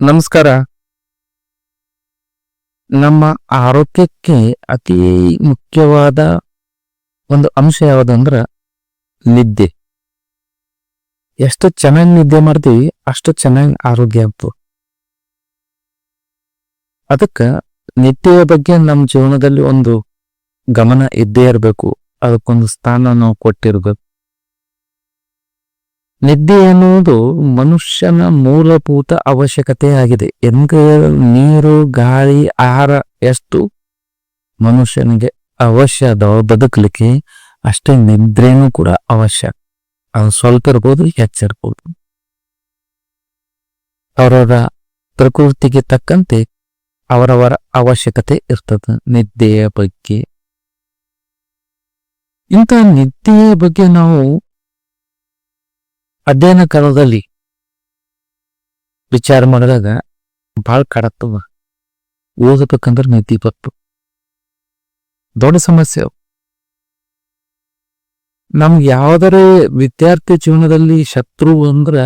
ನಮಸ್ಕಾರ. ನಮ್ಮ ಆರೋಗ್ಯಕ್ಕೆ ಅತಿ ಮುಖ್ಯವಾದ ಒಂದು ಅಂಶ ಯಾವುದಂದ್ರ ನಿದ್ದೆ. ಎಷ್ಟು ಚೆನ್ನಾಗಿ ನಿದ್ದೆ ಮಾಡ್ತೀವಿ, ಅಷ್ಟು ಚೆನ್ನಾಗಿ ಆರೋಗ್ಯ ಆಗ್ತದೆ ಅದಕ್ಕೆ ನಿದ್ದೆಯ ಬಗ್ಗೆ ನಮ್ಮ ಜೀವನದಲ್ಲಿ ಒಂದು ಗಮನ ಇದ್ದೇ ಇರಬೇಕು. ಅದಕ್ಕೊಂದು ಸ್ಥಾನ ನಾವು ಕೊಟ್ಟಿರ್ಬೇಕು. ನಿದ್ದೆ ಎನ್ನುವುದು ಮನುಷ್ಯನ ಮೂಲಭೂತ ಅವಶ್ಯಕತೆ ಆಗಿದೆ. ಎಂದರೆ ನೀರು, ಗಾಳಿ, ಆಹಾರ ಎಷ್ಟು ಮನುಷ್ಯನಿಗೆ ಅವಶ್ಯ ಅದಾವ ಬದುಕಲಿಕ್ಕೆ ಅಷ್ಟೇ ನಿದ್ರೆನೂ ಕೂಡ ಅವಶ್ಯ. ಅದು ಸ್ವಲ್ಪ ಇರ್ಬೋದು ಹೆಚ್ಚಿರ್ಬೋದು ಅವರವರ ಪ್ರಕೃತಿಗೆ ತಕ್ಕಂತೆ ಅವರವರ ಅವಶ್ಯಕತೆ ಇರ್ತದೆ ನಿದ್ದೆಯ ಬಗ್ಗೆ. ಇಂಥ ನಿದ್ದೆಯ ಬಗ್ಗೆ ನಾವು ಅಧ್ಯಯನ ಕಾಲದಲ್ಲಿ ವಿಚಾರ ಮಾಡಿದಾಗ ಭಾಳ ಕಾಡತ್ತವ ಓದಬೇಕಂದ್ರೆ ನೀತಿ ಬತ್ತು ದೊಡ್ಡ ಸಮಸ್ಯೆ. ನಮ್ಗೆ ಯಾವ್ದಾರ ವಿದ್ಯಾರ್ಥಿ ಜೀವನದಲ್ಲಿ ಶತ್ರು ಅಂದ್ರ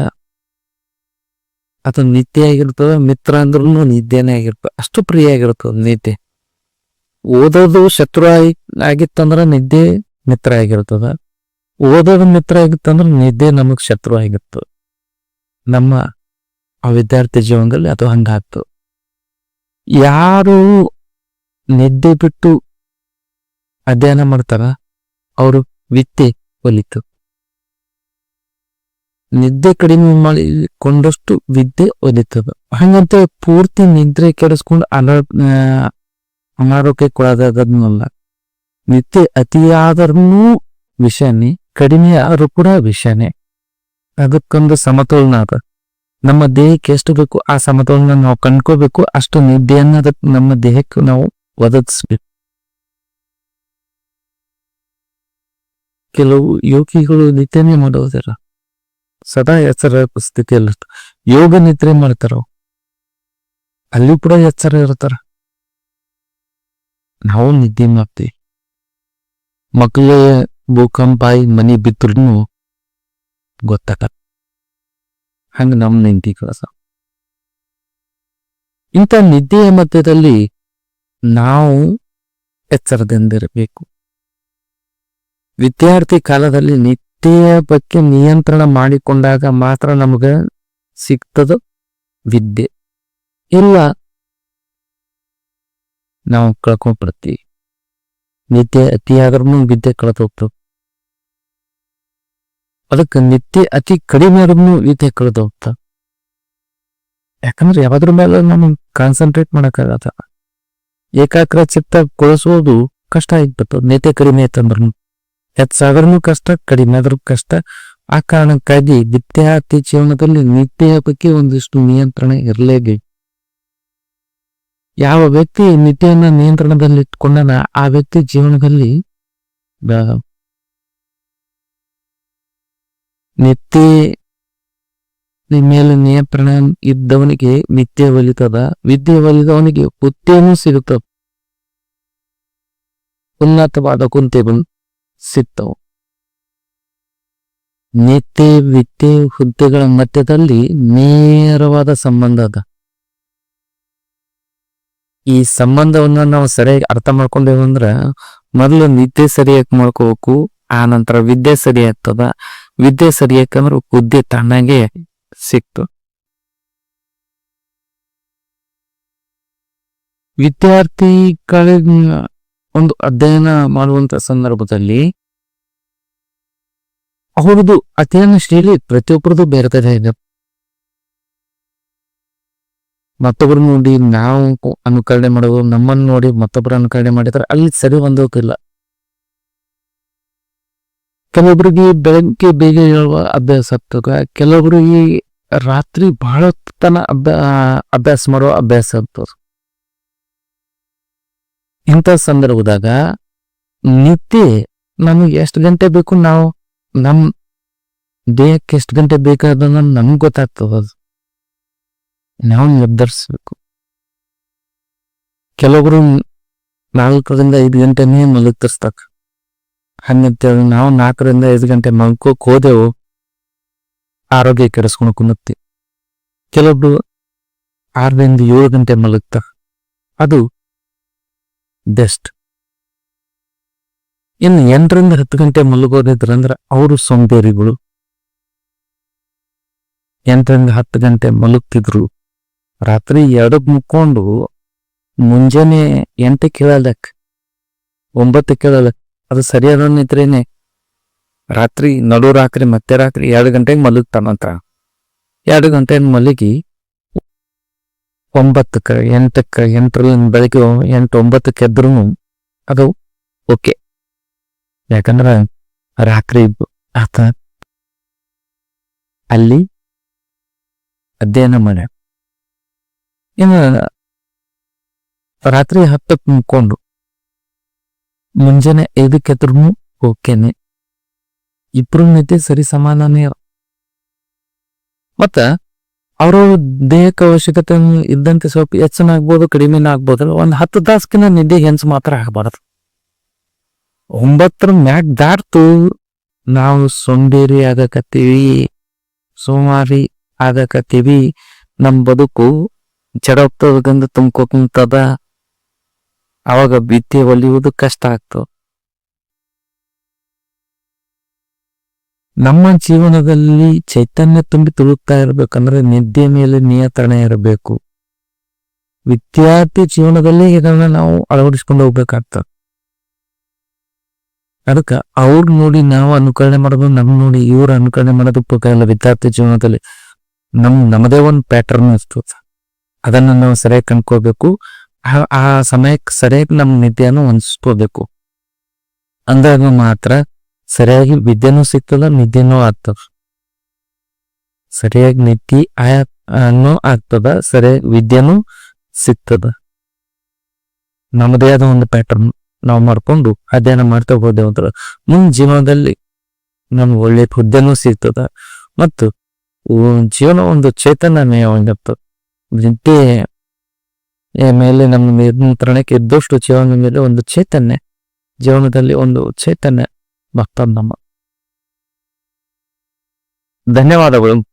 ಅದು ನಿತ್ಯ ಆಗಿರ್ತದ, ಮಿತ್ರ ಅಂದ್ರೂ ನಿದ್ದೆನೇ ಆಗಿರ್ತದೆ. ಅಷ್ಟು ಪ್ರಿಯ ಆಗಿರ್ತದ ನಿದ್ದೆ. ಓದೋದು ಶತ್ರು ಆಗಿ, ಆಗಿತ್ತಂದ್ರ ನಿದ್ದೆ ಮಿತ್ರ ಆಗಿರ್ತದ. ಓದೋದು ಮಿತ್ರ ಆಗಿತ್ತಂದ್ರೆ ನಿದ್ದೆ ನಮಗ್ ಶತ್ರು ಆಗಿತ್ತು. ನಮ್ಮ ಆ ವಿದ್ಯಾರ್ಥಿ ಜೀವನದಲ್ಲಿ ಅದು ಹಂಗಾಗ್ತು ಯಾರು ನಿದ್ದೆ ಬಿಟ್ಟು ಅಧ್ಯಯನ ಮಾಡ್ತಾರ, ಅವರು ವಿದ್ಯೆ ಒಲಿತು. ನಿದ್ದೆ ಕಡಿಮೆ ಮಾಡಿಕೊಂಡಷ್ಟು ವಿದ್ಯೆ ಒಲಿತದ. ಹಂಗಂತ ಪೂರ್ತಿ ನಿದ್ರೆ ಕೆಡಿಸ್ಕೊಂಡು ಅನಾ ಅನಾರೋಗ್ಯಕ್ಕೊಳಗಾಗದ್ನಲ್ಲ ನಿದ್ದೆ ಅತಿಯಾದ್ರೂ ವಿಷಯನೇ. ಕಡಿಮೆ ಆದ್ರೂ ಕೂಡ ವಿಷಯನೇ. ಅದಕ್ಕೊಂದು ಸಮತೋಲನ ಅದ ನಮ್ಮ ದೇಹಕ್ಕೆ ಎಷ್ಟು ಬೇಕು ಆ ಸಮತೋಲನ ನಾವು ಕಂಡ್ಕೋಬೇಕು, ಅಷ್ಟು ನಿದ್ದೆಯನ್ನು ಅದಕ್ಕೆ ನಮ್ಮ ದೇಹಕ್ಕೆ ನಾವು ಒದಗಿಸ್ಬೇಕು. ಕೆಲವು ಯೋಗಿಗಳು ನಿದ್ದೆನೆ ಮಾಡುವುದಿಲ್ಲ ಸದಾ ಎಚ್ಚರ ಸ್ಥಿತಿಯಲ್ಲಿ ಯೋಗ ನಿದ್ರೆ ಮಾಡ್ತಾರ. ಅಲ್ಲಿ ಕೂಡ ಎಚ್ಚರ ಇರ್ತಾರ. ನಾವು ನಿದ್ದೆ ಮಾಡ್ತೀವಿ. ಮಕ್ಕಳೇ ಭೂಕಂಪ ಆಗಿ ಮನಿ ಬಿದ್ರು ಗೊತ್ತಾಗ ಹಂಗ ನಮ್ ನಿಂತಿ ಕೆಲಸ ಇಂಥ ನಿದ್ದೆಯ ಮಧ್ಯದಲ್ಲಿ ನಾವು ಎಚ್ಚರದಿಂದಿರಬೇಕು. ವಿದ್ಯಾರ್ಥಿ ಕಾಲದಲ್ಲಿ ನಿದ್ದೆಯ ಬಗ್ಗೆ ನಿಯಂತ್ರಣ ಮಾಡಿಕೊಂಡಾಗ ಮಾತ್ರ ನಮಗ ಸಿಗ್ತದ ವಿದ್ಯೆ. ಇಲ್ಲ, ನಾವು ಕಳ್ಕೊಂಡ್ಬಿಡ್ತೀವಿ. ನಿದ್ದೆ ಅತಿಯಾದ್ರೂ ವಿದ್ಯೆ ಕಳೆದು ಹೋಗ್ತದೆ ಅದಕ್ಕೆ ನಿತ್ಯ ಅತಿ ಕಡಿಮೆ ಆದ್ರೂ ಈತೆ ಕಳೆದು ಹೋಗ್ತಾ. ಯಾಕಂದ್ರೆ ಯಾವ್ದ್ರ ಮೇಲೆ ನಾನು ಕಾನ್ಸಂಟ್ರೇಟ್ ಮಾಡಕ್ಕಾಗತ್ತ ಏಕಾಗ್ರ ಚಿತ್ತ ಕೊಳಿಸೋದು ಕಷ್ಟ ಆಗ್ಬಿಟ್ಟು ನಿತ್ಯ ಕಡಿಮೆ ಐತಂದ್ರೂ ಹೆಚ್ಚಾದ್ರೂ ಕಷ್ಟ, ಕಡಿಮೆ ಆದ್ರೂ ಕಷ್ಟ. ಆ ಕಾರಣಕ್ಕಾಗಿ ವಿದ್ಯಾರ್ಥಿ ಜೀವನದಲ್ಲಿ ನಿತ್ಯ ಬಗ್ಗೆ ಒಂದಿಷ್ಟು ನಿಯಂತ್ರಣ ಇರಲೇಬೇಕು. ಯಾವ ವ್ಯಕ್ತಿ ನಿತ್ಯನ ನಿಯಂತ್ರಣದಲ್ಲಿ ಇಟ್ಕೊಂಡನ ಆ ವ್ಯಕ್ತಿ ಜೀವನದಲ್ಲಿ ಬ- ನಿಮ್ಮ ಮೇಲೆ ನಿಯಂತ್ರಣ ಇದ್ದವನಿಗೆ ನಿತ್ಯ ಒಲಿತದ, ವಿದ್ಯೆ ಒಲಿದವನಿಗೆ ಹುದ್ದೆನೂ ಸಿಗುತ್ತ. ಉನ್ನತವಾದ ಕುಂತೆಗಳು ಸಿಗ್ತವು ನಿತ್ಯ ವಿದ್ಯೆ ಹುದ್ದೆಗಳ ಮಧ್ಯದಲ್ಲಿ ನೇರವಾದ ಸಂಬಂಧ ಅದ. ಈ ಸಂಬಂಧವನ್ನ ನಾವು ಸರಿಯಾಗಿ ಅರ್ಥ ಮಾಡ್ಕೊಂಡೇವಂದ್ರ ಮೊದಲು ನಿದ್ದೆ ಸರಿಯಾಗಿ ಮಾಡ್ಕೋಬೇಕು ಆ ನಂತರ ವಿದ್ಯೆ ಸರಿ ವಿದ್ಯೆ ಸರಿಯಾಕಂದ್ರ ಹುದ್ದೆ ತಣ್ಣಗೆ ಸಿಕ್ತು. ವಿದ್ಯಾರ್ಥಿಗಳ ಒಂದು ಅಧ್ಯಯನ ಮಾಡುವಂತ ಸಂದರ್ಭದಲ್ಲಿ ಅವರದು ಅಧ್ಯಯನ ಶೈಲಿ ಪ್ರತಿಯೊಬ್ಬರದು ಬೇರೆ ಬೇರೆ ಇದೆ. ಮತ್ತೊಬ್ರು ನೋಡಿ ನಾವು ಅನುಕರಣೆ ಮಾಡೋದು, ನಮ್ಮನ್ನು ನೋಡಿ ಮತ್ತೊಬ್ರು ಅನುಕರಣೆ ಮಾಡಿದ್ರೆ ಅಲ್ಲಿ ಸರಿ ಹೊಂದೋಕಿಲ್ಲ ಕೆಲವೊಬ್ರಿಗೆ ಬೆಳಗ್ಗೆ ಬೇಗ ಹೇಳುವ ಅಭ್ಯಾಸ ಆಗ್ತದ. ಈ ರಾತ್ರಿ ಬಹಳ ತನ ಅಭ್ಯಾ, ಅಭ್ಯಾಸ ಮಾಡೋ ಅಭ್ಯಾಸ ಆಗ್ತದ. ಇಂಥ ಸಂದರ್ಭದಾಗ ನಿತ್ಯ ನಮಗೆ ಎಷ್ಟು ಗಂಟೆ ಬೇಕು ನಾವು ನಮ್ಮ ದೇಹಕ್ಕೆ ಎಷ್ಟು ಗಂಟೆ ಬೇಕಾದ ನಮ್ಗೆ ಗೊತ್ತಾಗ್ತದ ಅದು. ನಾವು ನಿರ್ಧರಿಸ್ಬೇಕು. ಕೆಲವೊಬ್ರು ನಾಲ್ಕರಿಂದ ಐದು ಗಂಟೆನೇ ಮಲಗ್ತಿರ್ತಾಕ ಹಂಗಂತೇಳಿ ನಾವು ನಾಲ್ಕರಿಂದ ಐದು ಗಂಟೆ ಮಲ್ಕೋಕ್ ಹೋದೆವು ಆರೋಗ್ಯ ಕೆಡಿಸ್ಕೊಂಡು ಕುಂದತ್ತಿ ಕೆಲವೊಬ್ರು ಆರರಿಂದ ಏಳು ಗಂಟೆ ಮಲಗ್ತಾರೆ ಅದು ಬೆಸ್ಟ್. ಇನ್ನು ಎಂಟರಿಂದ ಹತ್ತು ಗಂಟೆ ಮಲಗೋದಿದ್ರಂದ್ರೆ ಅವರು ಸೋಂಬೇರಿಗಳು. ಎಂಟರಿಂದ ಹತ್ತು ಗಂಟೆ ಮಲಗ್ತಿದ್ರು. ರಾತ್ರಿ ಎರಡಕ್ಕೆ ಮುಕ್ಕೊಂಡು ಮುಂಜಾನೆ ಎಂಟಕ್ಕೆ ಕೇಳಲಕ್, ಒಂಬತ್ತಕ್ಕೆ ಕೇಳಲಕ್ ಅದು ಸರಿಯಾದ ನಿದ್ರೇನೆ. ರಾತ್ರಿ, ನಡು ರಾತ್ರಿ, ಮತ್ತೆ ರಾತ್ರಿ ಎರಡು ಗಂಟೆಗೆ ಮಲಗ್ತಾನಂತ ಎರಡು ಗಂಟೆ ಮಲಗಿ ಒಂಬತ್ತಕ್ಕ, ಎಂಟಕ್ಕ ಎಂಟರಲ್ಲಿ ಬೆಳಗ್ಗೆ ಎಂಟು, ಒಂಬತ್ತಕ್ಕೆ ಎದ್ರು ಅದು ಓಕೆ. ಯಾಕಂದ್ರ ರಾತ್ರಿ ಆತ ಅಲ್ಲಿ ಅಧ್ಯಯನ ಮಾಡ್ಯ ಇನ್ನು ರಾತ್ರಿ ಹತ್ತಕ್ಕೆ ಮುಕ್ಕೊಂಡು ಮುಂಜಾನೆ ಐದಕ್ಕೆ ಎದ್ರು ಓಕೆನೆ. ಇಬ್ರು ನಿದ್ದೆ ಸರಿ ಸಮಾನನೇ ಮತ್ತ ಅವರ ದೇಹಕ್ಕೆ ಅವಶ್ಯಕತೆ ಇದ್ದಂತೆ ಸ್ವಲ್ಪ ಹೆಚ್ಚನ ಆಗ್ಬೋದು, ಕಡಿಮೆನ ಆಗ್ಬೋದು, ಒಂದ್ ಹತ್ತು ತಾಸ್ಕಿನ ನಿದ್ದೆ ಹೆಂಚು ಮಾತ್ರ ಆಗಬಾರದು. ಒಂಬತ್ತರ ಮ್ಯಾಗ್ ದಾಟ್ತು, ನಾವು ಸೊಂಬೇರಿ ಆಗಕತ್ತೀವಿ, ಸೋಮಾರಿ ಆಗಕತ್ತೀವಿ, ನಮ್ ಬದುಕು ಜಡೋಗ್ತದ ಗಂಧ ತುಂಬ್ಕೊಂತದ ಅವಾಗ ಬಿತ್ತಿ ಒಲಿಯುವುದು ಕಷ್ಟ ಆಗ್ತು. ನಮ್ಮ ಜೀವನದಲ್ಲಿ ಚೈತನ್ಯ ತುಂಬಿ ತುಳುಕ್ತಾ ಇರಬೇಕಂದ್ರೆ ನಿದ್ದೆ ಮೇಲೆ ನಿಯಂತ್ರಣ ಇರಬೇಕು. ವಿದ್ಯಾರ್ಥಿ ಜೀವನದಲ್ಲಿ ಇದನ್ನ ನಾವು ಅಳವಡಿಸ್ಕೊಂಡು ಹೋಗ್ಬೇಕಾಗ್ತದೆ. ಅದಕ್ಕೆ ಅವ್ರ ನೋಡಿ ನಾವು ಅನುಕರಣೆ ಮಾಡೋದು, ನಮ್ ನೋಡಿ ಇವ್ರ ಅನುಕರಣೆ ಮಾಡೋದು ಇಲ್ಲ ವಿದ್ಯಾರ್ಥಿ ಜೀವನದಲ್ಲಿ. ನಮ್ ನಮ್ಮದೇ ಒಂದು ಪ್ಯಾಟರ್ನ್ ಇರ್ತದೆ ಅದನ್ನ ನಾವು ಸರಿಯಾಗಿ ಕಂಡ್ಕೋಬೇಕು ಆ- ಸಮಯಕ್ಕೆ ಸರಿಯಾಗಿ ನಮ್ಮ ನಿದ್ದೆಯನ್ನು ಹೊಂದಿಸ್ಕೋಬೇಕು. ಅಂದಾಗ ಮಾತ್ರ ಸರಿಯಾಗಿ ವಿದ್ಯೆನೂ ಸಿಗ್ತದ ನಿದ್ದೆನೂ ಆಗ್ತದ. ಸರಿಯಾಗಿ ನಿದ್ದೆ ಆಯೋ ಆಗ್ತದ ಸರಿಯಾಗಿ ವಿದ್ಯೆನೂ ಸಿಗ್ತದ. ನಮ್ಮದೇ ಆದ ಒಂದು ಪ್ಯಾಟರ್ನ್ ನಾವು ಮಾಡ್ಕೊಂಡು ಅಧ್ಯಯನ ಮಾಡ್ತಾ ಹೋದೆವು ಅಂದ್ರೆ ಮುಂದ್ ಜೀವನದಲ್ಲಿ ನಮ್ಗೆ ಒಳ್ಳೆ ಹುದ್ದೆನೂ ಸಿಗ್ತದ, ಮತ್ತು ಜೀವನ ಒಂದು ಚೈತನ್ಯಮಯವಾಗಿರ್ತದ ನಿದ್ದೆ ಮೇಲೆ ನಮ್ಮ ನಿಯಂತ್ರಣಕ್ಕೆ ಇದ್ದಷ್ಟು ಜೀವನದ ಮೇಲೆ ಒಂದು ಚೈತನ್ಯ ಜೀವನದಲ್ಲಿ ಒಂದು ಚೈತನ್ಯ ಭಕ್ತ ನಮ್ಮ. ಧನ್ಯವಾದಗಳು.